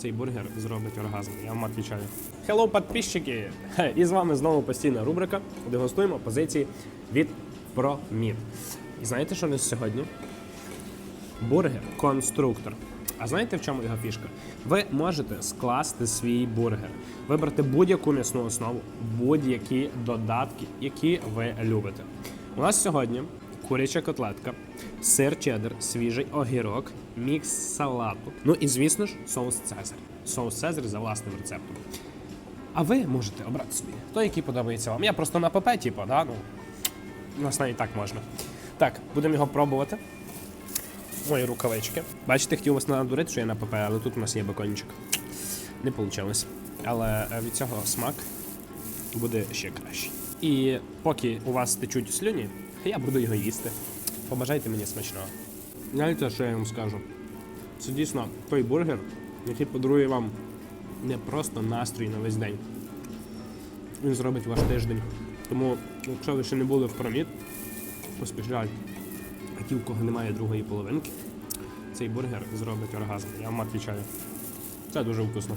цей бургер зробить оргазм. Я вам відповідаю. Hello, підписчики! І з вами знову постійна рубрика. Дегустуємо позиції від ProMid. І знаєте, що у нас сьогодні? Бургер конструктор. А знаєте, в чому його фішка? Ви можете скласти свій бургер, вибрати будь-яку м'ясну основу, будь-які додатки, які ви любите. У нас сьогодні куряча котлетка, сир чеддер, свіжий огірок, мікс салату. Ну і звісно ж, соус Цезар. Соус Цезар за власним рецептом. А ви можете обрати собі той, який подобається вам. Я просто на ПП, типу, да? ну, у нас навіть так можна. Так, будемо його пробувати. Мої рукавички. Бачите, хотів вас надурити, що я на ПП, але тут у нас є бекончик. Не вийшло. Але е, від цього смак буде ще кращий. І поки у вас течуть слюні, я буду його їсти. Побажайте мені смачного. Знаєте, що я вам скажу? Це дійсно той бургер, який подарує вам не просто настрій на весь день. Він зробить ваш тиждень. Тому, якщо ви ще не були в проміт, поспішайте. А ті, у кого немає другої половинки, цей бургер зробить оргазм. Я вам відповідаю. Це дуже вкусно.